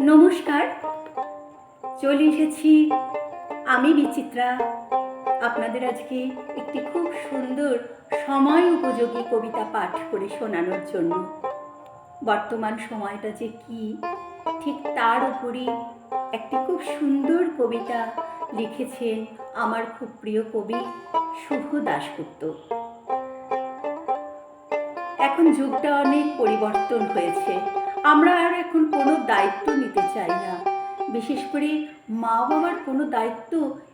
নমস্কার। চলে এসেছি আমি বিচিত্রা। আপনাদের আজকে একটি খুব সুন্দর সময় উপযোগী কবিতা পাঠ করে শোনানোর জন্য। বর্তমান সময়টা যে কি, ঠিক তার উপরই একটি খুব সুন্দর কবিতা লিখেছেন আমার খুব প্রিয় কবি শুভ দাশগুপ্ত। এখন যুগটা অনেক পরিবর্তন হয়েছে। আমরা আর এখন কোনো দায়িত্ব নিতে চাই না। বিশেষ করে মা বাবার কোনো দায়িত্ব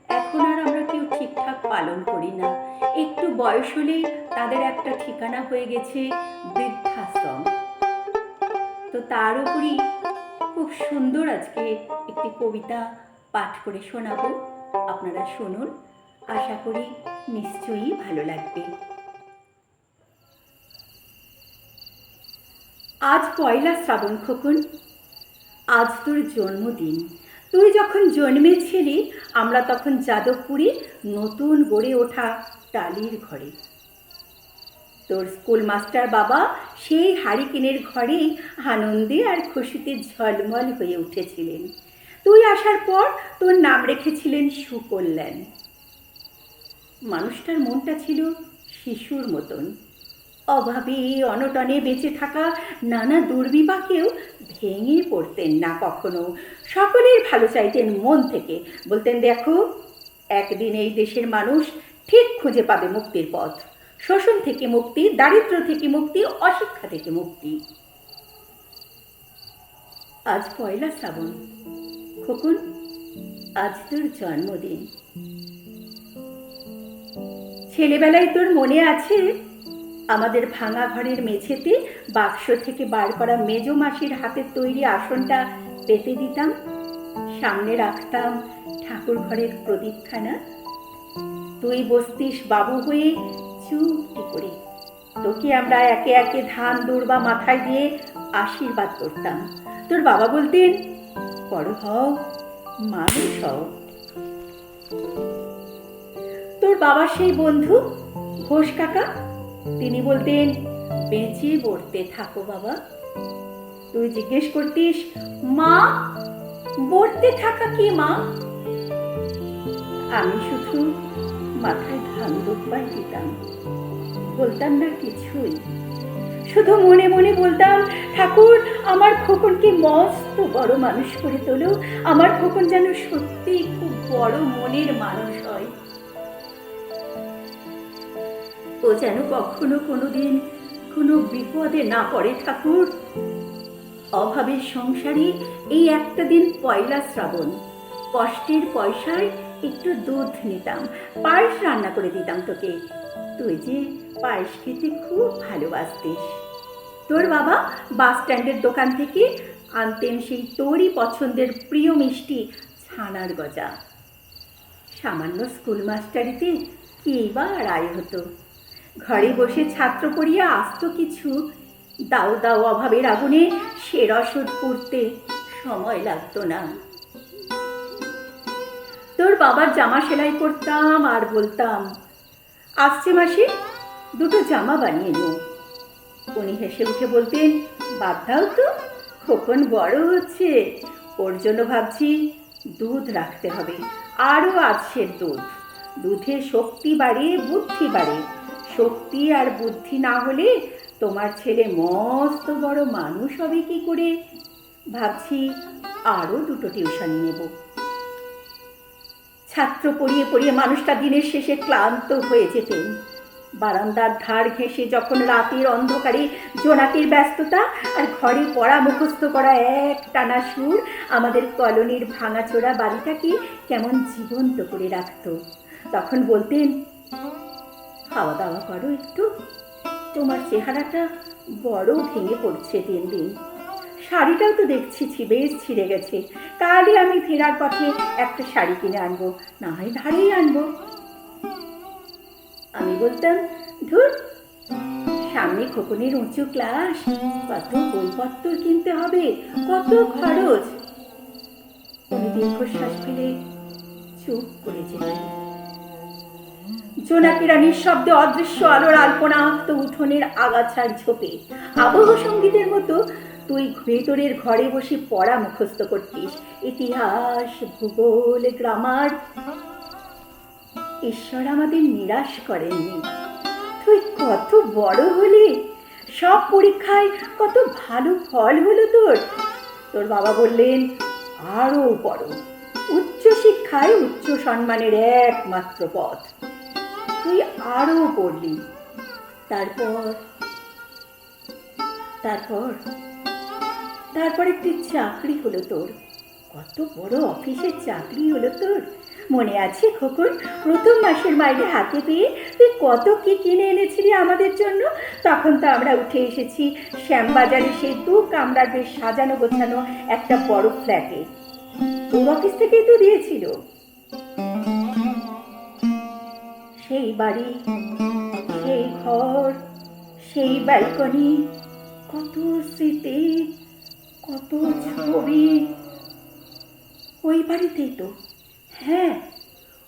এখন আর আমরা কেউ ঠিকঠাক পালন করি না। একটু বয়স হলেই তাদের একটা ঠিকানা হয়ে গেছে বৃদ্ধাশ্রম। তো তার উপরই খুব সুন্দর আজকে একটি কবিতা পাঠ করে শোনাবো। আপনারা শুনুন। আশা করি নিশ্চয়ই ভালো লাগবে। আজ পয়লা শ্রাবণ খোকন। আজ তোর জন্মদিন। তুই যখন জন্মেছিলি, আমরা তখন যাদবপুরে নতুন গড়ে ওঠা টালির ঘরে। তোর স্কুল মাস্টার বাবা সেই হারিকেনের ঘরেই আনন্দে আর খুশিতে ঝলমল হয়ে উঠেছিলেন। তুই আসার পর তোর নাম রেখেছিলেন সুকল্যাণ। মানুষটার মনটা ছিল শিশুর মতন। অভাবে অনটনে বেঁচে থাকা নানা দুর্বিপাকেও ভেঙে পড়তেন না কখনো। সকলের ভালো চাইতেন মন থেকে। বলতেন, দেখো, একদিন এই দেশের মানুষ ঠিক খুঁজে পাবে মুক্তির পথ। শোষণ থেকে মুক্তি, দারিদ্র থেকে মুক্তি, অশিক্ষা থেকে মুক্তি। আজ পয়লা শ্রাবণ। খোকন, আজ তোর জন্মদিন। ছেলেবেলায় তোর মনে আছে আমাদের ভাঙা ঘরের মেঝেতে বাক্স থেকে বার করা মেজ মাসির হাতের তৈরি আসনটা পেতে দিতাম। সামনে রাখতাম ঠাকুর ঘরের প্রদীপখানা। তুই বসতিস বাবু হয়ে চুপটি করে? তোকে আমরা একে একে ধান দৌড়বা মাথায় দিয়ে আশীর্বাদ করতাম। তোর বাবা বলতেন, বড় হও, মানুষ হও। তোর বাবার সেই বন্ধু ঘোষ কাকা তিনি বলতেন, বেঁচে পড়তে থাকো বাবা। তুই জিজ্ঞেস করতিস, মা পড়তে থাকা কি মা? আমি শুধু মাথায় ধান দুপাই দিতাম, বলতাম না কিছুই। শুধু মনে মনে বলতাম, ঠাকুর, আমার খোকনকে মস্ত বড় মানুষ করে তোলো, আমার খোকন যেন সত্যি খুব বড় মনের মানুষ হয়। ও যেন কখনো কোনোদিন কোনো বিপদে না পড়ে ঠাকুর। অভাবের সংসারে এই একটা দিন পয়লা শ্রাবণ। কষ্টের পয়সায় একটু দুধ নিতাম, পায়েস রান্না করে দিতাম তোকে। তুই যে পায়েস খেতে খুব ভালোবাসতিস। তোর বাবা বাস স্ট্যান্ডের দোকান থেকে আনতেন সেই তোরই পছন্দের প্রিয় মিষ্টি ছানার গজা। সামান্য স্কুল মাস্টারিতে কি বা আয় হতো? ঘরে বসে ছাত্র পড়িয়া আসতো কিছু দাও দাও অভাবের আগুনে সে রসদ করতে সময় লাগতো না। তোর বাবার জামা সেলাই করতাম আর বলতাম, আসছে মাসে, দুটো জামা বানিয়ে নো। উনি হেসে উঠে বলতেন, বাদ দাও তো, খোকন বড় হচ্ছে, ওর জন্য ভাবছি দুধ রাখতে হবে, আরও আছে দুধ। দুধে শক্তি বাড়ে, বুদ্ধি বাড়ে। শক্তি আর বুদ্ধি না হলে তোমার ছেলে মস্ত বড় মানুষ হবে কি করে? ভাবছি আরও দুটো টিউশন নেব। ছাত্র পড়িয়ে পড়িয়ে মানুষটা দিনের শেষে ক্লান্ত হয়ে যেতেন। বারান্দার ধার ঘেঁষে যখন রাতের অন্ধকারে জোনাকির ব্যস্ততা আর ঘরে পড়া মুখস্থ করা এক টানা সুর আমাদের কলোনির ভাঙাচোরা বাড়িটাকে কেমন জীবন্ত করে রাখতো। তখন বলতেন খাওয়া দাওয়া করো একটু। তোমার চেহারাটা বড় ভেঙে পড়ছে দিন দিন। শাড়িটাও তো দেখছি বেশ ছিঁড়ে গেছে। কালই আমি ফেরার পথে একটা শাড়ি কিনে আনব না হয় ধারেই আনব। আমি বলতাম, ধুর, সামনে খোকনের উঁচু ক্লাস, কত বইপত্র কিনতে হবে, কত খরচ। উনি দীর্ঘশ্বাস ফেলে চুপ করে যেতেন জোনাকিরা নিঃশব্দে অদৃশ্য আলোর আলপনা আঁকত উঠোনের আগাছার ঝোপে আবহ সঙ্গীতের মতো তুই ভেতরের ঘরে বসে পড়া মুখস্থ করতিস। ইতিহাস, ভূগোল, গ্রামার। ঈশ্বর আমাদের নিরাশ করেননি। তুই কত বড় হলি? সব পরীক্ষায় কত ভালো ফল হলো তোর? তোর বাবা বললেন আরও বড়। উচ্চ শিক্ষায় উচ্চ সম্মানের একমাত্র পথ। তুই আরও পড়লি তারপর তারপর তারপর একটি চাকরি হলো তোর। কত বড় অফিসের চাকরি হলো তোর। মনে আছে খোকন, প্রথম মাসের মাইনে হাতে পেয়ে তুই কত কি কিনে এনেছিলি আমাদের জন্য? তখন তো আমরা উঠে এসেছি শ্যামবাজারে সেই দু কামরার বেশ সাজানো গোছানো একটা বড় ফ্ল্যাটে। তোর অফিস থেকেই তো দিয়েছিল। সেই বাড়ি, সেই ঘর, সেই ব্যালকনি, কত স্মৃতি, কত ছবি। ওই বাড়িতেই তো হ্যাঁ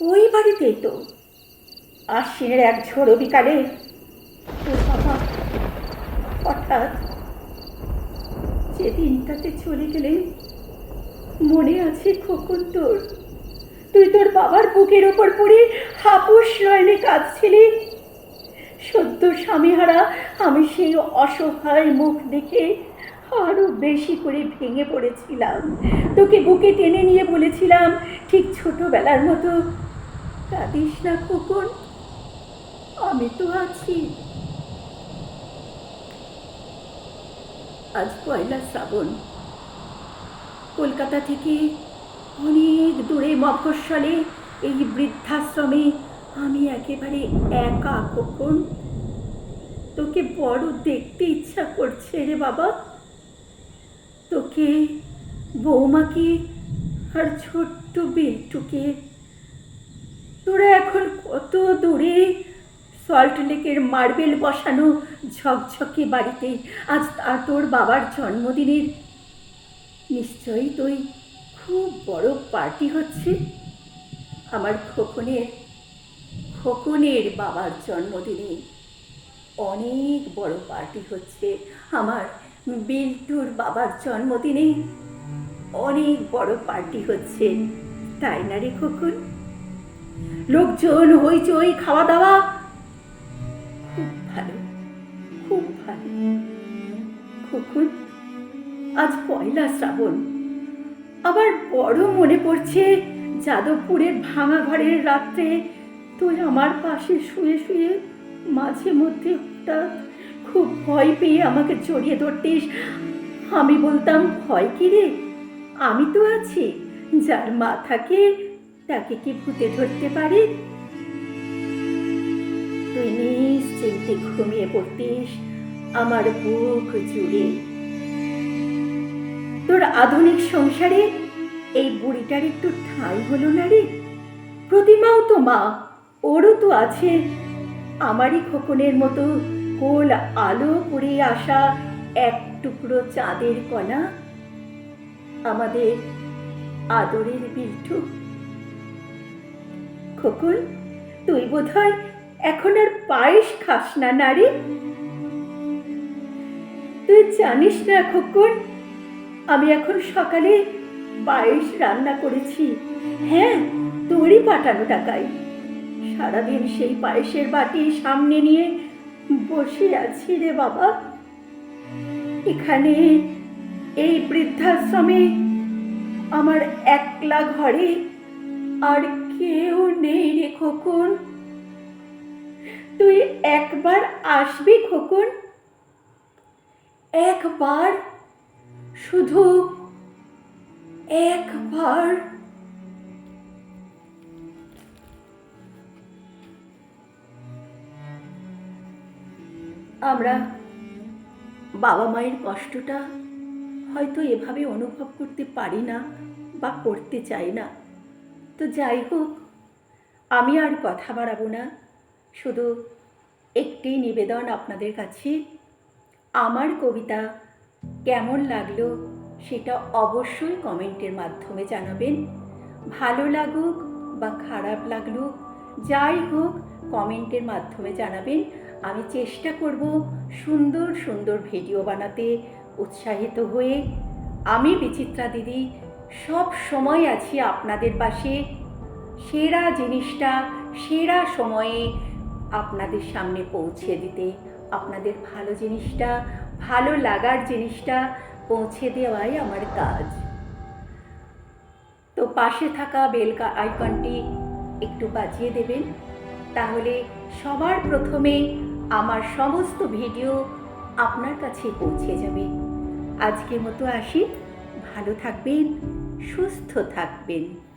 ওই বাড়িতেই তো। আশ্বিনের এক ঝোড়ো বিকালে হঠাৎ যে দিনটাতে চলে গেলেন মনে আছে খোকন তোর? তুই তোর বাবার বুকের ওপর পড়ে হাপুস নয়নে কাঁদছিলি? সদ্য স্বামীহারা, আমি সেই অসহায় মুখ দেখে আরও বেশি করে ভেঙে পড়েছিলাম। তোকে বুকে টেনে নিয়ে বলেছিলাম, ঠিক ছোটবেলার মতো, কাঁদিস না খোকন, আমি তো আছি। আজ পয়লা শ্রাবণ। কলকাতা থেকে অনেক দূরে মফস্বলে এই বৃদ্ধাশ্রমে আমি একেবারে একা কখন তোকে বড় দেখতে ইচ্ছা করছে রে বাবা। তোকে বৌমাকে আর ছোট্ট বিল্টুকে। তোরা এখন কত দূরে সল্ট লেকের মার্বেল বসানো ঝকঝকে বাড়িতে? আজ তোর বাবার জন্মদিনের। নিশ্চয়ই তুই খুব বড় পার্টি হচ্ছে। আমার খোকনের খোকনের বাবার জন্মদিনে অনেক বড় পার্টি হচ্ছে। আমার বিল্টুর বাবার জন্মদিনে অনেক বড় পার্টি হচ্ছে। তাই না রে খোকন? লোকজন হইচই খাওয়া দাওয়া খুব ভালো খুব ভালো। খোকন, আজ পয়লা শ্রাবণ। আবার বড় মনে পড়ছে যাদবপুরের ভাঙা ঘরের রাত্রে। তুই আমার পাশে শুয়ে শুয়ে মাঝে মধ্যে হঠাৎ খুব ভয় পেয়ে আমাকে জড়িয়ে ধরতিস। আমি বলতাম, ভয় কি রে? আমি তো আছি। যার মা থাকে, তাকে কি ভূতে ধরতে পারে? তুই নিশ্চিন্তে ঘুমিয়ে পড়তিস। আমার বুক জুড়ে তোর আধুনিক সংসারে এই বুড়িটার একটু ঠাঁই হলো না রে? প্রতিমাও তো মা, ওরও তো আছে। আমারই খোকনের মতো কোল আলো করে আসা এক টুকরো চাঁদের কণা। আমাদের আদরের বিল্টু খোকন, তুই বোধহয় এখন আর পায়েস খাস না নারী তুই জানিস না খোকন আমি এখন সকালে পায়েস রান্না করেছি। হ্যাঁ তোরই পাঠানো টাকায় সারাদিন সেই পায়েসের বাটি সামনে নিয়ে বসে আছি রে বাবা। এখানে এই বৃদ্ধাশ্রমে আমার একলা ঘরে আর কেউ নেই রে খোকন। তুই একবার আসবি খোকন? একবার? শুধু একবার। আমরা বাবা মায়ের কষ্টটা হয়তো এভাবে অনুভব করতে পারি না বা করতে চাই না। তো যাই হোক, আমি আর কথা বাড়াবো না। শুধু একটি নিবেদন আপনাদের কাছে। আমার কবিতা কেমন লাগল সেটা অবশ্যই কমেন্টের মাধ্যমে জানাবেন। ভালো লাগুক বা খারাপ লাগল যাই হোক, কমেন্টের মাধ্যমে জানাবেন। আমি চেষ্টা করব সুন্দর সুন্দর ভিডিও বানাতে উৎসাহিত হয়ে। আমি বিচিত্রা দিদি, সব সময় আছি আপনাদের পাশে। সেরা জিনিসটা সেরা সময়ে আপনাদের সামনে পৌঁছে দিতে, আপনাদের ভালো জিনিসটা ভালো লাগার জিনিসটা পৌঁছে দেওয়াই আমার কাজ। তো পাশে থাকা বেলকা আইকনটি একটু বাজিয়ে দেবেন। তাহলে সবার প্রথমে আমার সমস্ত ভিডিও আপনার কাছে পৌঁছে যাবে। আজকের মতো আসি। ভালো থাকবেন, সুস্থ থাকবেন।